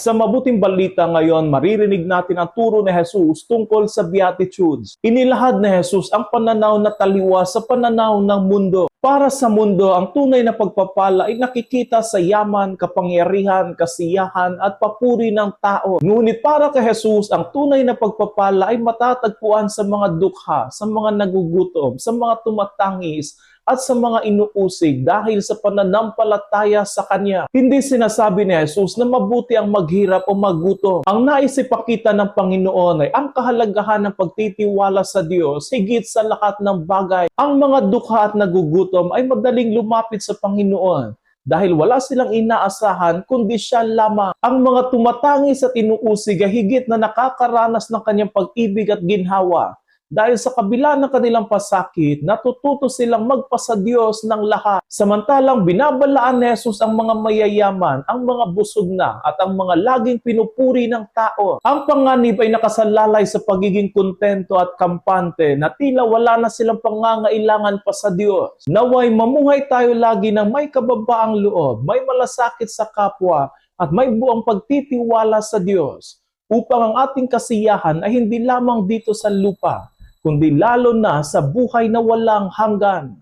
Sa mabuting balita ngayon, maririnig natin ang turo ni Jesus tungkol sa Beatitudes. Inilahad ni Jesus ang pananaw na taliwa sa pananaw ng mundo. Para sa mundo, ang tunay na pagpapala ay nakikita sa yaman, kapangyarihan, kasiyahan at papuri ng tao. Ngunit para kay Jesus, ang tunay na pagpapala ay matatagpuan sa mga dukha, sa mga nagugutom, sa mga tumatangis, at sa mga inuusig dahil sa pananampalataya sa Kanya. Hindi sinasabi ni Jesus na mabuti ang maghirap o magutom. Ang nais ipakita ng Panginoon ay ang kahalagahan ng pagtitiwala sa Diyos higit sa lahat ng bagay. Ang mga dukha at nagugutom ay madaling lumapit sa Panginoon dahil wala silang inaasahan kundi siya lamang. Ang mga tumatangis at inuusig ay higit na nakakaranas ng kanyang pag-ibig at ginhawa. Dahil sa kabila ng kanilang pasakit, natututo silang magpasa Diyos ng lahat. Samantalang binabalaan ni Jesus ang mga mayayaman, ang mga busog na, at ang mga laging pinupuri ng tao. Ang panganib ay nakasalalay sa pagiging kontento at kampante na tila wala na silang pangangailangan pa sa Diyos. Naway mamuhay tayo lagi ng may kababaang loob, may malasakit sa kapwa, at may buong pagtitiwala sa Diyos upang ang ating kasiyahan ay hindi lamang dito sa lupa, kundi lalo na sa buhay na walang hanggan.